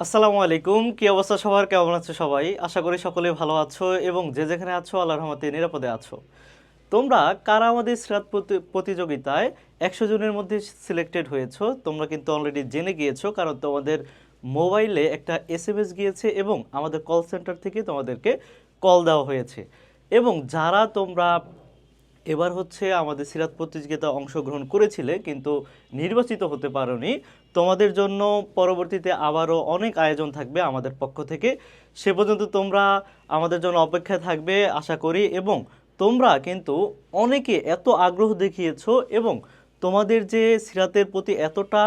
আসসালামু আলাইকুম। কি অবস্থা সবার? কেমন আছো সবাই? আশা করি সকলে ভালো আছো এবং যে যেখানে আছো, আল্লাহর রহমতে নিরাপদে আছো। তোমরা কারা আমাদের সিরাত প্রতি- প্রতিযোগিতায় একশো জনের মধ্যে সিলেক্টেড হয়েছো? তোমরা কিন্তু অলরেডি জেনে গিয়েছো, কারণ তোমাদের মোবাইলে একটা এস এম এস গিয়েছে এবং আমাদের কল সেন্টার থেকে তোমাদেরকে কল দেওয়া হয়েছে। এবং যারা তোমরা এবার হচ্ছে আমাদের সিরাত প্রতিযোগিতা অংশগ্রহণ করেছিলে, কিন্তু নির্বাচিত হতে পারোনি তোমাদের জন্য পরবর্তীতে আবারও অনেক আয়োজন থাকবে আমাদের পক্ষ থেকে। সে পর্যন্ত তোমরা আমাদের জন্য অপেক্ষায় থাকবে, আশা করি, এবং তোমরা কিন্তু অনেকে এত আগ্রহ দেখিয়েছো এবং তোমাদের যে সিরাতের প্রতি এতটা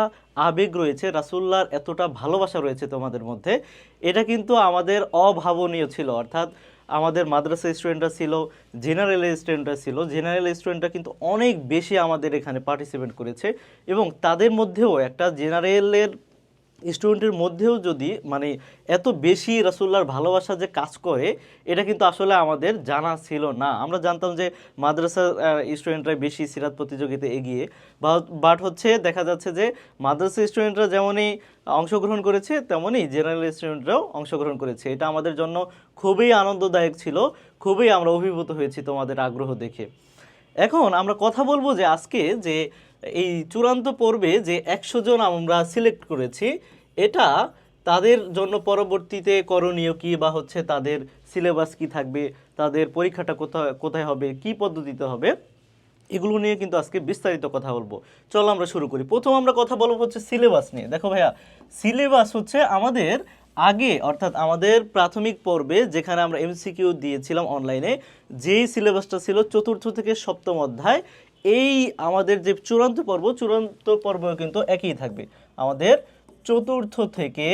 আবেগ রয়েছে রাসুল্লাহর এতটা ভালোবাসা রয়েছে তোমাদের মধ্যে, এটা কিন্তু আমাদের অভাবনীয় ছিল। অর্থাৎ আমাদের মাদ্রাসা স্টুডেন্টরা ছিল জেনারেল স্টুডেন্টরা ছিল। জেনারেল স্টুডেন্টরা কিন্তু অনেক বেশি আমাদের এখানে পার্টিসিপেট করেছে এবং তাদের মধ্যেও একটা জেনারেলের স্টুডেন্টের মধ্যেও যদি মানে এত বেশি রাসুল্লাহর ভালোবাসা যে কাজ করে, এটা কিন্তু আসলে আমাদের জানা ছিল না। আমরা জানতাম যে মাদ্রাসা স্টুডেন্টরা বেশি সিরাত প্রতিযোগিতায় এগিয়ে বাট হচ্ছে দেখা যাচ্ছে যে মাদ্রাসা স্টুডেন্টরা যেমনই অংশগ্রহণ করেছে, তেমনই জেনারেল স্টুডেন্টরাও অংশগ্রহণ করেছে। এটা আমাদের জন্য খুবই আনন্দদায়ক ছিল, খুবই আমরা অভিভূত হয়েছি তোমাদের আগ্রহ দেখে। এখন আমরা কথা বলব যে আজকে যে এই চূড়ান্ত পর্বে যে একশো জন আমরা সিলেক্ট করেছি, এটা তাদের জন্য পরবর্তীতে করণীয় কি বা হচ্ছে তাদের সিলেবাস কি থাকবে, তাদের পরীক্ষাটা কোথায় কোথায় হবে, কি পদ্ধতিতে হবে, এগুলো নিয়ে কিন্তু আজকে বিস্তারিত কথা বলব। চলো আমরা শুরু করি। প্রথম আমরা কথা বলব হচ্ছে সিলেবাস নিয়ে। দেখো ভাইয়া সিলেবাস হচ্ছে আমাদের আগে, অর্থাৎ আমাদের প্রাথমিক পর্বে যেখানে আমরা এমসিকিউ দিয়েছিলাম অনলাইনে যেই সিলেবাসটা ছিল চতুর্থ থেকে সপ্তম অধ্যায় এই আমাদের যে চূড়ান্ত পর্ব চূড়ান্ত পর্ব কিন্তু একই থাকবে। আমাদের চতুর্থ থেকে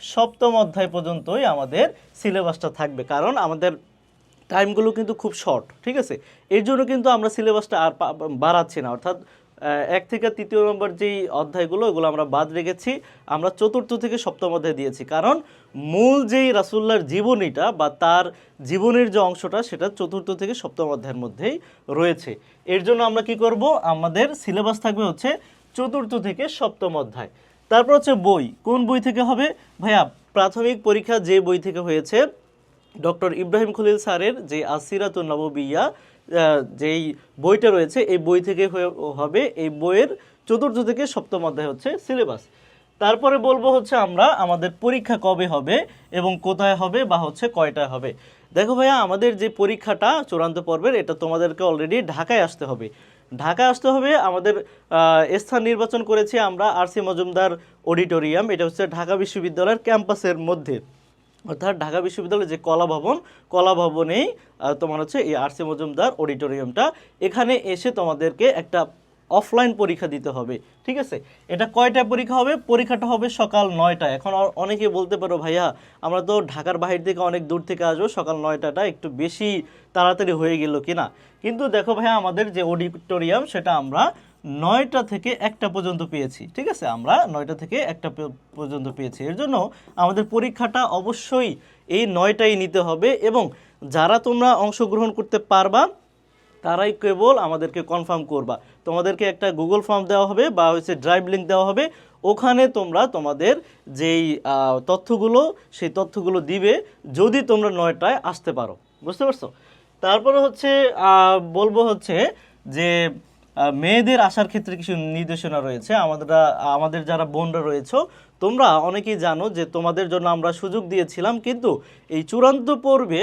সপ্তম অধ্যায় পর্যন্তই আমাদের সিলেবাসটা থাকবে। কারণ আমাদের টাইমগুলো কিন্তু খুব শর্ট, ঠিক আছে? এর জন্য কিন্তু আমরা সিলেবাসটা আর বাড়াচ্ছি না। অর্থাৎ এক থেকে তৃতীয় নম্বর যেই অধ্যায়গুলো ওগুলো আমরা বাদ রেখেছি। আমরা চতুর্থ থেকে সপ্তম অধ্যায় দিয়েছি। কারণ মূল যেই রাসুল্লাহর জীবনীটা বা তার জীবনের যে অংশটা, সেটা চতুর্থ থেকে সপ্তম অধ্যায়ের মধ্যেই রয়েছে। এর জন্য আমরা কি করব? আমাদের সিলেবাস থাকবে হচ্ছে চতুর্থ থেকে সপ্তম অধ্যায়। তারপর হচ্ছে বই। কোন বই থেকে হবে? ভাইয়া, প্রাথমিক পরীক্ষা যে বই থেকে হয়েছে, ডক্টর ইব্রাহিম খলিল স্যারের যে আসিরাতুন নববিয়া যেই বইটা রয়েছে, এই বই থেকে হবে এই বইয়ের চতুর্থ থেকে সপ্তম অধ্যায় হচ্ছে সিলেবাস তারপরে বলব হচ্ছে আমরা আমাদের পরীক্ষা কবে হবে এবং কোথায় হবে বা হচ্ছে কয়টায় হবে। দেখো ভাইয়া, আমাদের যে পরীক্ষাটা চূড়ান্ত পর্বের, এটা তোমাদেরকে অলরেডি ঢাকায় আসতে হবে। ঢাকা আসতে হবে, আমাদের স্থান নির্বাচন করেছি আমরা আরসি মজুমদার অডিটোরিয়াম, এটা হচ্ছে ঢাকা বিশ্ববিদ্যালয়ের ক্যাম্পাসের মধ্যে। অর্থাৎ ঢাকা বিশ্ববিদ্যালয়ের যে কলা ভবন, কলা ভবনেই তোমার হচ্ছে এই আরসি মজুমদার অডিটোরিয়ামটা। এখানে এসে তোমাদেরকে একটা অফলাইন পরীক্ষা দিতে হবে, ঠিক আছে? এটা কয়টা পরীক্ষা হবে? পরীক্ষাটা হবে সকাল নয়টায়। এখন অনেকে বলতে পারো, ভাইয়া, আমরা তো ঢাকার বাহির থেকে অনেক দূর থেকে আসব, সকাল নয়টাটা একটু বেশি তাড়াতাড়ি হয়ে গেল কিনা? কিন্তু দেখো ভাইয়া, আমাদের যে অডিটোরিয়াম, সেটা আমরা নয়টা থেকে একটা পর্যন্ত পেয়েছি, ঠিক আছে? আমরা নয়টা থেকে একটা পর্যন্ত পেয়েছি। এর জন্য আমাদের পরীক্ষাটা অবশ্যই এই নয়টাই নিতে হবে এবং যারা তোমরা অংশগ্রহণ করতে পারবা, তারাই কেবল আমাদেরকে কনফার্ম করবা। তোমাদেরকে একটা গুগল ফর্ম দেওয়া হবে বা হচ্ছে ড্রাইভ লিঙ্ক দেওয়া হবে। ওখানে তোমরা তোমাদের যেই তথ্যগুলো, সেই তথ্যগুলো দিবে যদি তোমরা নয়টায় আসতে পারো। বুঝতে পারছ? তারপরে হচ্ছে বলব হচ্ছে যে মেয়েদের আসার ক্ষেত্রে কিছু নির্দেশনা রয়েছে। আমাদের আমাদের যারা বোনরা রয়েছে, তোমরা অনেকেই জানো যে তোমাদের জন্য আমরা সুযোগ দিয়েছিলাম, কিন্তু এই চূড়ান্ত পর্বে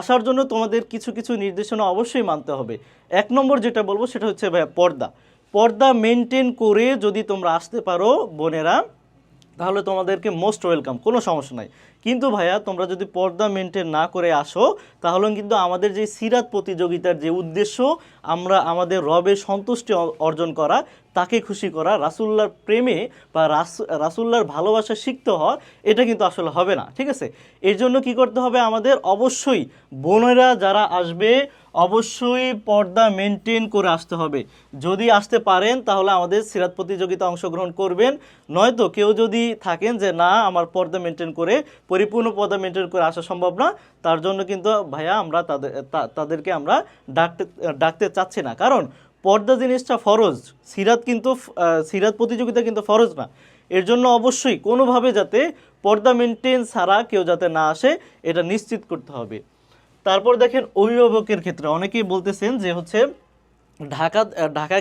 আসার জন্য তোমাদের কিছু কিছু নির্দেশনা অবশ্যই মানতে হবে। এক নম্বর যেটা বলব সেটা হচ্ছে, ভাইয়া, পর্দা। পর্দা মেনটেন করে যদি তোমরা আসতে পারো, বোনেরা তাহলে তোমাদেরকে মোস্ট ওয়েলকাম কোনো সমস্যা নাই। কিন্তু ভাইয়া, তোমরা যদি পর্দা মেনটেন না করে আসো, তাহলে কিন্তু আমাদের যে সিরাত প্রতিযোগিতার যে উদ্দেশ্য, আমরা আমাদের রবের সন্তুষ্টি অর্জন করা, তাকে খুশি করা রাসুল্লার প্রেমে বা রাস- রাসুল্লাহর ভালোবাসা শিখতে হওয়া, এটা কিন্তু আসলে হবে না, ঠিক আছে? এর জন্য কি করতে হবে আমাদের? অবশ্যই বোনেরা যারা আসবে অবশ্যই পর্দা মেনটেন করে আসতে হবে। যদি আসতে পারেন, তাহলে আমাদের সিরাত প্রতিযোগিতা অংশগ্রহণ করবেন। নয়তো কেউ যদি থাকেন যে, না, আমার পর্দা মেনটেন করে, পরিপূর্ণ পর্দা মেনটেন করে আসা সম্ভব না, তার জন্য কিন্তু ভাইয়া আমরা তাদের তাদেরকে আমরা ডাকতে ডাকতে চাচ্ছি না। কারণ পর্দা জিনিসটা ফরজ, সিরাত কিন্তু সিরাত প্রতিযোগিতা কিন্তু ফরজ না। এর জন্য অবশ্যই কোনোভাবে যাতে পর্দা মেনটেন ছাড়া কেউ যাতে না আসে, এটা নিশ্চিত করতে হবে। তারপর দেখেন অভিভাবকের ক্ষেত্রে অনেকেই বলতেছেন যে হচ্ছে, ঢাকা ঢাকা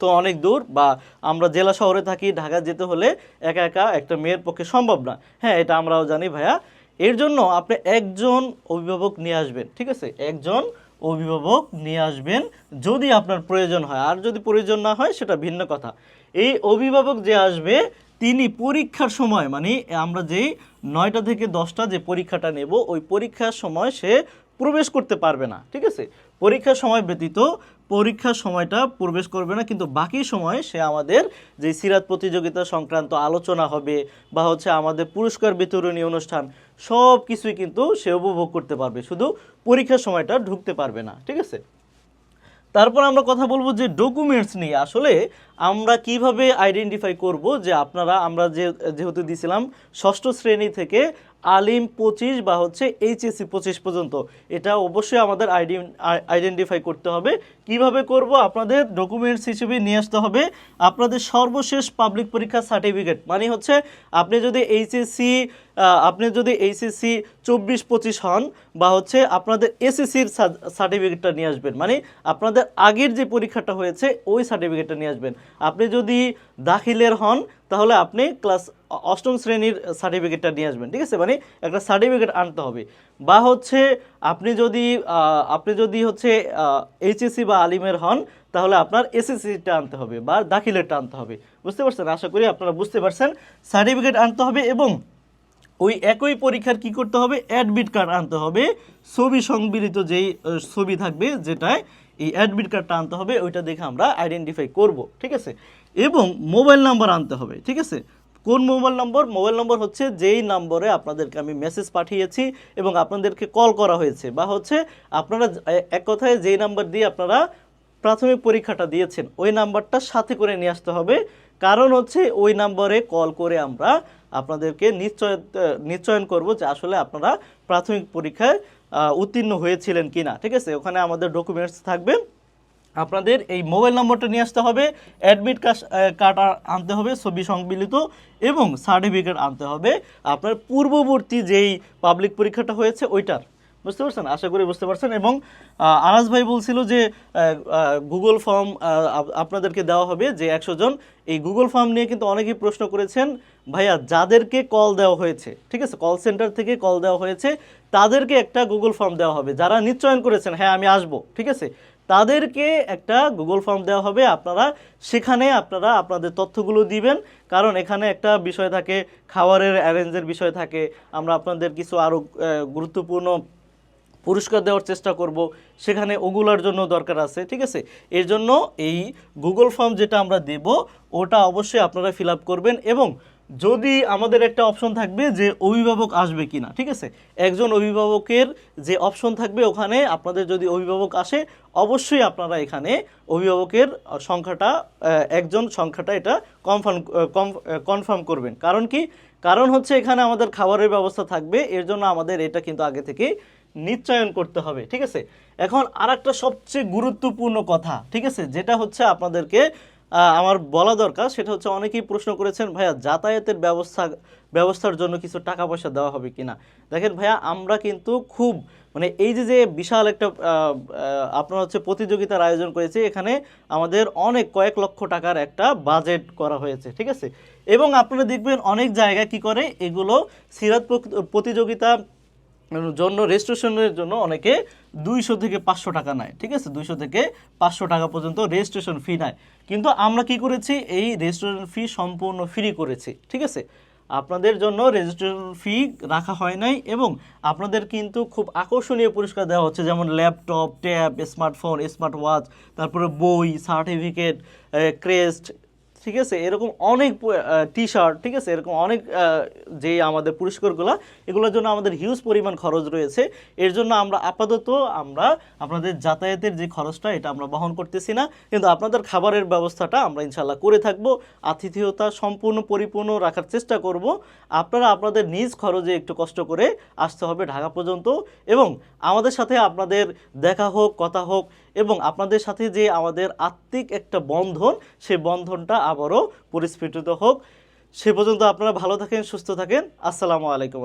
তো অনেক দূর বা আমরা জেলা শহরে থাকি, ঢাকা যেতে হলে একা একা একটা মেয়ের পক্ষে সম্ভব না। হ্যাঁ এটা আমরাও জানি ভাইয়া। এর জন্য আপনি একজন অভিভাবক নিয়ে আসবেন, ঠিক আছে? একজন অভিভাবক নিয়ে আসবেন যদি আপনার প্রয়োজন হয়। আর যদি প্রয়োজন না হয়, সেটা ভিন্ন কথা। এই অভিভাবক যে আসবে, তিনি পরীক্ষার সময় মানে আমরা যেই নয়টা থেকে দশটা যে পরীক্ষাটা নেব, ওই পরীক্ষার সময় সে প্রবেশ করতে পারবে না, ঠিক আছে? পরীক্ষার সময় ব্যতীত পরীক্ষার সময়টা প্রবেশ করবে না, কিন্তু বাকি সময় সে আমাদের যে সিরাত প্রতিযোগিতা সংক্রান্ত আলোচনা হবে বা হচ্ছে আমাদের পুরস্কার বিতরণী অনুষ্ঠান, সব কিছুই কিন্তু সে উপভোগ করতে পারবে। শুধু পরীক্ষার সময়টা ঢুকতে পারবে না, ঠিক আছে? তারপর আমরা কথা বলব যে ডকুমেন্টস নিয়ে। আসলে আমরা কীভাবে আইডেন্টিফাই করব যে আপনারা, আমরা যে, যেহেতু দিছিলাম ষষ্ঠ শ্রেণি থেকে আলিম পঁচিশ বা হচ্ছে এইচএসসি পঁচিশ পর্যন্ত। এটা অবশ্যই আমাদের আইডি আইডেন্টিফাই করতে হবে। কীভাবে করব? আপনাদের ডকুমেন্টস হিসেবে নিয়ে আসতে হবে। আপনাদের সর্বশেষ পাবলিক পরীক্ষার সার্টিফিকেট মানে হচ্ছে আপনি যদি এইচএসসি আপনি যদি এইচএসসি চব্বিশ পঁচিশ হন বা হচ্ছে আপনাদের এসএসসির সার্টিফিকেটটা নিয়ে আসবেন। মানে আপনাদের আগের যে পরীক্ষাটা হয়েছে, ওই সার্টিফিকেটটা নিয়ে আসবেন। আপনি যদি দাখিলের হন তাহলে আপনি ক্লাস অষ্টম শ্রেণির সার্টিফিকেটটা নিয়ে আসবেন, ঠিক আছে? মানে একটা সার্টিফিকেট আনতে হবে। বা হচ্ছে আপনি যদি আপনি যদি হচ্ছে এইচএসসি বা আলিমের হন, তাহলে আপনার এসএসসিটা আনতে হবে বা দাখিলেরটা আনতে হবে। বুঝতে পারছেন? আশা করি আপনারা বুঝতে পারছেন। সার্টিফিকেট আনতে হবে এবং ওই একই পরীক্ষার কি করতে হবে? অ্যাডমিট কার্ড আনতে হবে। ছবি সংবলিত যেই ছবি থাকবে, যেটায় এই অ্যাডমিট কার্ডটা আনতে হবে, ওইটা দেখে আমরা আইডেন্টিফাই করব, ঠিক আছে? এবং মোবাইল নাম্বার আনতে হবে, ঠিক আছে? কোন মোবাইল নম্বর মোবাইল নম্বর হচ্ছে যেই নম্বরে আপনাদেরকে আমি মেসেজ পাঠিয়েছি এবং আপনাদেরকে কল করা হয়েছে, বা হচ্ছে আপনারা এক কথায় যেই নাম্বার দিয়ে আপনারা প্রাথমিক পরীক্ষাটা দিয়েছেন, ওই নাম্বারটা সাথে করে নিয়ে আসতে হবে। কারণ হচ্ছে ওই নাম্বারে কল করে আমরা আপনাদেরকে নিশ্চয় নিশ্চয়ন করব যে আসলে আপনারা প্রাথমিক পরীক্ষায় উত্তীর্ণ হয়েছিলেন কিনা, ঠিক আছে? ওখানে আমাদের ডকুমেন্টস থাকবে। আপনাদের এই মোবাইল নম্বরটা নিয়ে আসতে হবে অ্যাডমিট কার্ড আনতে হবে, ছবি সংবলিত, এবং সার্টিফিকেট আনতে হবে। আপনার পূর্ববর্তী যেই পাবলিক পরীক্ষাটা হয়েছে, ওইটার। বুঝতে পারছেন? আশা করি বুঝতে পারছেন। এবং আনাস ভাই বলছিল যে গুগল ফর্ম আপনাদেরকে দেওয়া হবে যে একশো জন। এই গুগল ফর্ম নিয়ে কিন্তু অনেকেই প্রশ্ন করেছেন, ভাইয়া, যাদেরকে কল দেওয়া হয়েছে, ঠিক আছে? কল সেন্টার থেকে কল দেওয়া হয়েছে, তাদেরকে একটা গুগল ফর্ম দেওয়া হবে। যারা নিশ্চয়ন করেছেন হ্যাঁ আমি আসব, ঠিক আছে? তাদেরকে একটা গুগল ফর্ম দেওয়া হবে। আপনারা সেখানে আপনারা আপনাদের তথ্যগুলো দিবেন। কারণ এখানে একটা বিষয় থাকে, খাবারের অ্যারেঞ্জের বিষয় থাকে। আমরা আপনাদের কিছু আরও গুরুত্বপূর্ণ পুরস্কার দেওয়ার চেষ্টা করব। সেখানে ওগুলোর জন্য দরকার আছে, ঠিক আছে? এর জন্য এই গুগল ফর্ম যেটা আমরা দেব, ওটা অবশ্যই আপনারা ফিল করবেন এবং যদি আমাদের একটা অপশন থাকবে যে অভিভাবক আসবে কিনা, ঠিক আছে? একজন অভিভাবকের যে অপশন থাকবে ওখানে আপনাদের যদি অভিভাবক আসে, অবশ্যই আপনারা এখানে অভিভাবকের সংখ্যাটা একজন সংখ্যাটা এটা কনফার্ম কনফার্ম করবেন। কারণ কি? কারণ হচ্ছে এখানে আমাদের খাবারের ব্যবস্থা থাকবে, এর জন্য আমাদের এটা কিন্তু আগে থেকে নিশ্চয়ন করতে হবে, ঠিক আছে? এখন আর একটা সবচেয়ে গুরুত্বপূর্ণ কথা, ঠিক আছে? যেটা হচ্ছে আপনাদেরকে আমার বলা দরকার, সেটা হচ্ছে অনেকেই প্রশ্ন করেছেন, ভাইয়া, যাতায়াতের ব্যবস্থা, ব্যবস্থার জন্য কিছু টাকা পয়সা দেওয়া হবে কিনা? দেখেন ভাইয়া, আমরা কিন্তু খুব মানে এই যে যে বিশাল একটা আপনার হচ্ছে প্রতিযোগিতার আয়োজন করেছে, এখানে আমাদের অনেক কয়েক লক্ষ টাকার একটা বাজেট করা হয়েছে, ঠিক আছে? এবং আপনারা দেখবেন অনেক জায়গায় কি করে? এগুলো সিরাত প্রতিযোগিতা জন্য রেজিস্ট্রেশনের জন্য অনেকে দুইশো থেকে পাঁচশো টাকা নেয়, ঠিক আছে? দুইশো থেকে পাঁচশো টাকা পর্যন্ত রেজিস্ট্রেশন ফি নেয়। কিন্তু আমরা কি করেছি? এই রেজিস্ট্রেশন ফি সম্পূর্ণ ফ্রি করেছি, ঠিক আছে? আপনাদের জন্য রেজিস্ট্রেশন ফি রাখা হয় নাই এবং আপনাদের কিন্তু খুব আকর্ষণীয় পুরস্কার দেওয়া হচ্ছে, যেমন laptop tab smartphone smart watch তারপরে বই সার্টিফিকেট ক্রেস্ট ঠিক আছে? এরকম অনেক টি শার্ট ঠিক আছে? এরকম অনেক যে আমাদের পুরস্কারগুলো, এগুলোর জন্য আমাদের হিউজ পরিমাণ খরচ রয়েছে। এর জন্য আমরা আপাতত আমরা আপনাদের যাতায়াতের যে খরচটা, এটা আমরা বহন করতেছি না। কিন্তু আপনাদের খাবারের ব্যবস্থাটা আমরা ইনশাল্লাহ করে থাকব। আতিথেয়তা সম্পূর্ণ পরিপূর্ণ রাখার চেষ্টা করব। আপনারা আপনাদের নিজ খরচে একটু কষ্ট করে আসতে হবে ঢাকা পর্যন্ত। এবং আমাদের সাথে আপনাদের দেখা হোক, কথা হোক এবং আপনাদের সাথে যে আমাদের আত্মিক একটা বন্ধন সেই বন্ধনটা আবারও পরিস্ফুটিত হোক। সে পর্যন্ত আপনারা ভালো থাকেন, সুস্থ থাকেন। আসসালামু আলাইকুম।